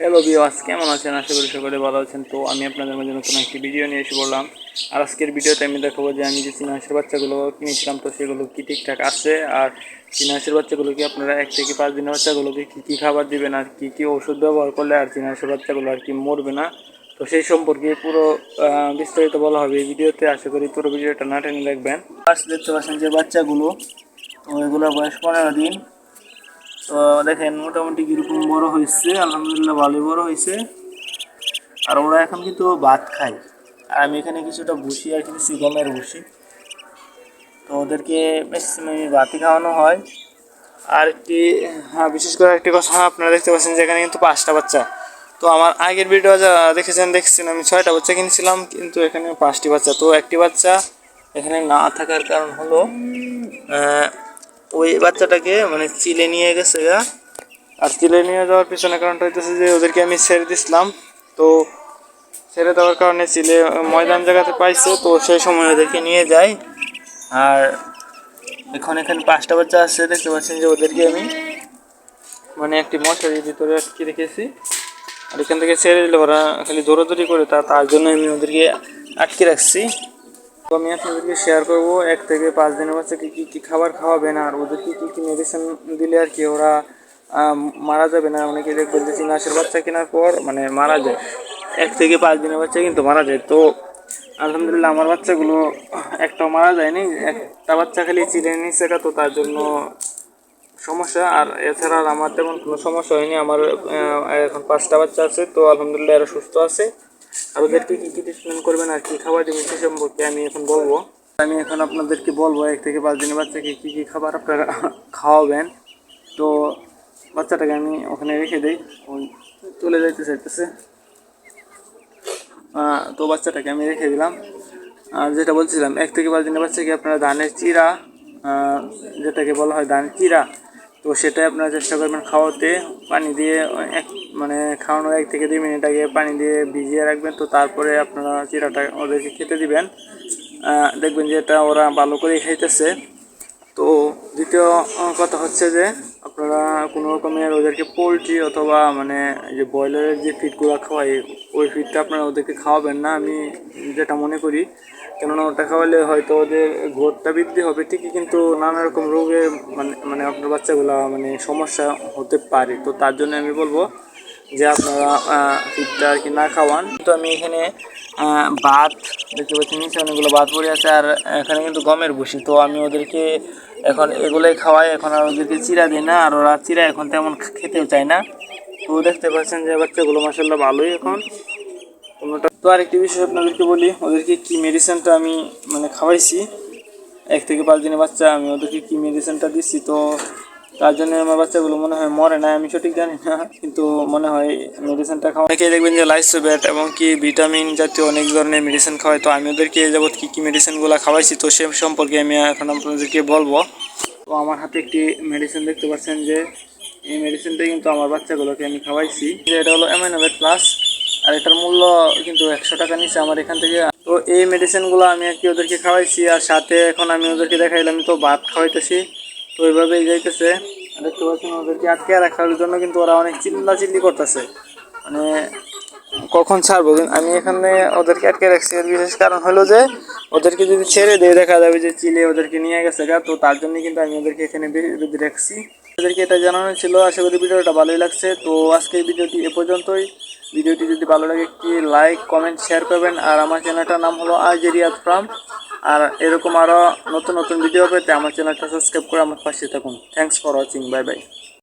Hello বিওয়াস কেমন আছেন? আশা করি সকলে ভালো আছেন। তো আমি আপনাদের মাঝে নতুন একটি ভিডিও নিয়ে এসে বললাম আর আজকের ভিডিওতে আমি দেখাবো যে আমি যে চিনাহাসের বাচ্চাগুলো কিনেছিলাম, তো সেগুলো কি ঠিকঠাক আছে? আর চিনাহাসের বাচ্চাগুলোকে আপনারা এক থেকে পাঁচ দিনের বাচ্চাগুলোকে কী কী খাবার দেবেন, আর কী কী ওষুধ ব্যবহার করলে আর চিনাহাসের বাচ্চাগুলো আর কি মরবে না? তো সেই সম্পর্কে পুরো বিস্তারিত বলা হবে এই ভিডিওতে আশা করি পুরো ভিডিওটা না টেনে দেখবেন। ফার্স্ট দেখতে পাচ্ছেন যে বাচ্চাগুলো, তো এগুলো বয়স পনেরো দিন। তো দেখেন, মোটামুটি কীরকম বড় হয়েছে, আলহামদুলিল্লাহ ভালোই বড় হয়েছে। আর ওরা এখন কিন্তু ভাত খায়। আর আমি এখানে কিছুটা ভুসি আর কিছু গমের ভুসি তো ওদেরকে ম্যাক্সিমাম ভাতই খাওয়ানো হয়। আর একটি হ্যাঁ বিশেষ করে একটি কথা আপনারা দেখতে পাচ্ছেন যে এখানে কিন্তু পাঁচটা বাচ্চা। তো আমার আগের ভিডিও যা দেখেছেন, দেখছেন, আমি ছয়টা বাচ্চা কিনেছিলাম, কিন্তু এখানে পাঁচটি বাচ্চা। তো একটি বাচ্চা এখানে না থাকার কারণ হলো ওই বাচ্চাটাকে মানে চিলে নিয়ে গেছে গা। আর চিলে নিয়ে যাওয়ার পিছনে কারণটা হইতেছে যে ওদেরকে আমি ছেড়ে দিছিলাম। তো ছেড়ে দেওয়ার কারণে চিলে ময়দান জায়গাতে পাইছে, তো সেই সময় ওদেরকে নিয়ে যাই। আর এখন এখানে পাঁচটা বাচ্চা আছে, দেখতে পাচ্ছেন যে ওদেরকে আমি মানে একটি মশারির ভিতরে আটকে রেখেছি। আর এখান থেকে ছেড়ে দিলে ওরা খালি দৌড়াদৌড়ি করে তা, তার জন্য আমি ওদেরকে আটকে রাখছি। তো আমি আপনাদেরকে শেয়ার করব, এক থেকে পাঁচ দিনের বাচ্চাকে কী কী খাবার খাওয়াবেন আর ওদেরকে কী কী মেডিসিন দিলে আর কি ওরা মারা যাবে না? অনেকে দেখবেন যে চিনাশের বাচ্চা কেনার পর মানে মারা যায়। এক থেকে পাঁচ দিনের বাচ্চা কিন্তু মারা যায়। তো আলহামদুলিল্লাহ আমার বাচ্চাগুলো একটাও মারা যায়নি, একটা বাচ্চা খালি চিলে নিচ্ছে তো তার জন্য সমস্যা। আর এছাড়া আমার তেমন কোনো সমস্যা হয়নি। আমার এখন পাঁচটা বাচ্চা আছে, তো আলহামদুলিল্লাহ এরা সুস্থ আছে। আর ওদেরকে কী কী ট্রিটমেন্ট করবেন আর কী খাবার দেবেন সে সম্পর্কে আমি এখন বলব। আমি এখন আপনাদেরকে বলব, এক থেকে পাঁচ দিনের বাচ্চাকে কী কী খাবার আপনারা খাওয়াবেন। তো বাচ্চাটাকে আমি ওখানে রেখে দিই চলে যাইতে চাইতেছে। তো বাচ্চাটাকে আমি রেখে দিলাম। আর যেটা বলছিলাম, এক থেকে পাঁচ দিনের বাচ্চাকে আপনারা ধানের চিরা যেটাকে বলা হয় ধানের চিরা তো সেটাই আপনারা চেষ্টা করবেন খাওয়াতে। পানি দিয়ে এক মানে খাওয়ানোর এক থেকে দুই মিনিট আগে পানি দিয়ে ভিজিয়ে রাখবেন। তো তারপরে আপনারা চিরাটা ওদেরকে খেতে দিবেন। দেখবেন যে এটা ওরা ভালো করেই খাইতেছে। তো দ্বিতীয় কথা হচ্ছে যে আপনারা কোনো রকমের ওদেরকে পোলট্রি অথবা মানে যে ব্রয়লারের যে ফিডগুলো খাওয়াই, ওই ফিডটা আপনারা ওদেরকে খাওয়াবেন না। আমি যেটা মনে করি কেননা ওটা খাওয়ালে হয়তো ওদের গ্রোথটা বৃদ্ধি হবে ঠিকই, কিন্তু নানা রকম রোগে মানে মানে আপনার বাচ্চাগুলো মানে সমস্যা হতে পারে। তো তার জন্য আমি বলব যে আপনারা ফিডটা আর কি না খাওয়ান। তো আমি এখানে ভাত দেখতে পাচ্ছি, নিচে অনেকগুলো ভাত পড়ে আছে, আর এখানে কিন্তু গমের বসি তো আমি ওদেরকে এখন এগুলোই খাওয়াই, এখন আর ওদেরকে চিরা দিই না, আর ওরা চিরা এখন তেমন খেতেও চায় না। তো দেখতে পাচ্ছেন যে বাচ্চাগুলো মাসাল্লাহ ভালোই এখন। কোনোটা তো আরেকটি বিষয় আপনাদেরকে বলি, ওদেরকে কি মেডিসিনটা আমি মানে খাওয়াইছি, এক থেকে পাঁচ দিনের বাচ্চা, আমি ওদেরকে কি মেডিসিনটা দিচ্ছি তো তার জন্য আমার বাচ্চাগুলো মনে হয় মরে না আমি সঠিক জানি না, কিন্তু মনে হয় মেডিসিনটা খাওয়া অনেকেই দেখবেন যে লাইসোব্যাট এবং কি ভিটামিন জাতীয় অনেক ধরনের মেডিসিন খাওয়াই তো আমি ওদেরকে যাবৎ কী কী মেডিসিনগুলো খাওয়াইছি, তো সে সম্পর্কে আমি এখন আপনাদেরকে বলব। তো আমার হাতে একটি মেডিসিন দেখতে পাচ্ছেন যে, এই মেডিসিনটা কিন্তু আমার বাচ্চাগুলোকে আমি খাওয়াইছি। যে এটা হলো অ্যামাইনোভেট প্লাস আর এটার মূল্য কিন্তু একশো টাকা নিচে আমার এখান থেকে। তো এই মেডিসিনগুলো আমি আর কি ওদেরকে খাওয়াইছি, আর সাথে এখন আমি ওদেরকে দেখাইলাম, তো ভাত খাওয়াইতেছি। তো ওইভাবেই যাইতেছে। দেখতে পাচ্ছেন ওদেরকে আটকে রাখার জন্য কিন্তু ওরা অনেক চিল্লা চিল্লি করতেছে। মানে কখন ছাড়বো? আমি এখানে ওদেরকে আটকে রাখছি। এর বিশেষ কারণ হলো যে, ওদেরকে যদি ছেড়ে দিয়ে, দেখা যাবে যে চিলে ওদেরকে নিয়ে গেছে গা। তো তার জন্য কিন্তু আমি ওদেরকে এখানে রাখছি। ওদেরকে এটা জানানো ছিল। আশা করি ভিডিওটা ভালোই লাগছে। তো আজকের ভিডিওটি এ পর্যন্তই। ভিডিওটি যদি ভালো লাগে একটি লাইক, কমেন্ট, শেয়ার করবেন। আর আমার চ্যানেলটার নাম হলো আজেরিয়াত ফার্ম। আর এরকম আরও নতুন নতুন ভিডিও পেতে আমার চ্যানেলটা সাবস্ক্রাইব করে আমার পাশে থাকুন। Thanks for watching bye bye